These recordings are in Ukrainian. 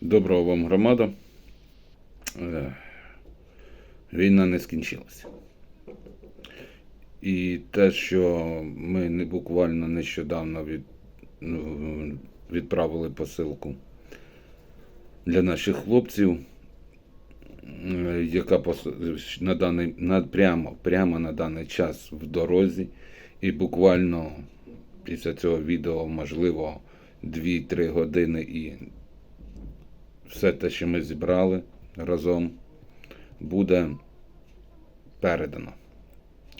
Доброго вам громада. Е, Війна не скінчилася. І те, що ми не буквально нещодавно від, ну, відправили посилку для наших хлопців, е, яка на даний, на, прямо, прямо на даний час в дорозі, і буквально після цього відео, можливо, 2-3 години і все те, що ми зібрали разом, буде передано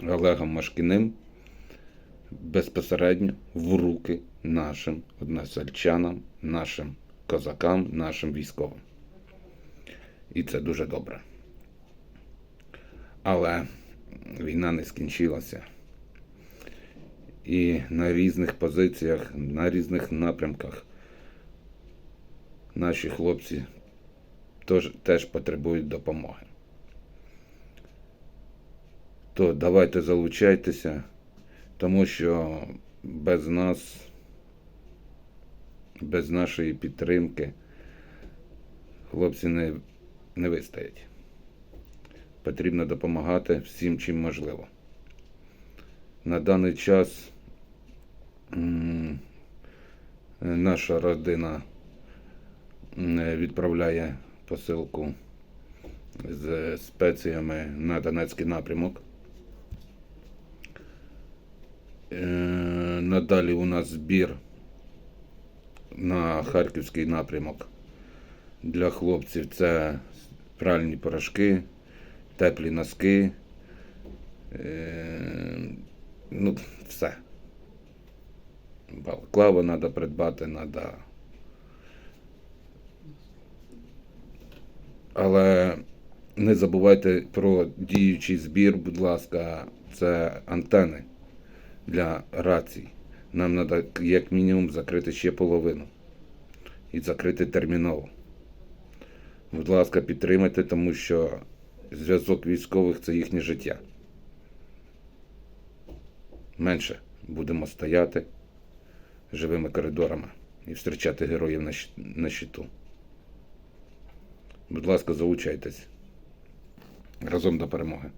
Олегом Машкіним безпосередньо в руки нашим односельчанам, нашим козакам, нашим військовим. І це дуже добре. Але війна не скінчилася. І на різних позиціях, на різних напрямках наші хлопці теж, теж потребують допомоги. То давайте залучайтеся, тому що без нас, без нашої підтримки хлопці не, не вистоять. Потрібно допомагати всім, чим можливо. На даний час наша родина відправляє посилку з спеціями на Донецький напрямок. Е, Надалі у нас збір на Харківський напрямок для хлопців. Це пральні порошки, теплі носки. Е, Ну, все. Балаклаву треба придбати, треба. Але не забувайте про діючий збір, будь ласка, це антени для рацій. Нам треба як мінімум закрити ще половину. І закрити терміново. Будь ласка, підтримайте, тому що зв'язок військових це їхнє життя. Менше будемо стояти живими коридорами і зустрічати героїв на, щиту. Будь ласка, залучайтесь. Разом до перемоги.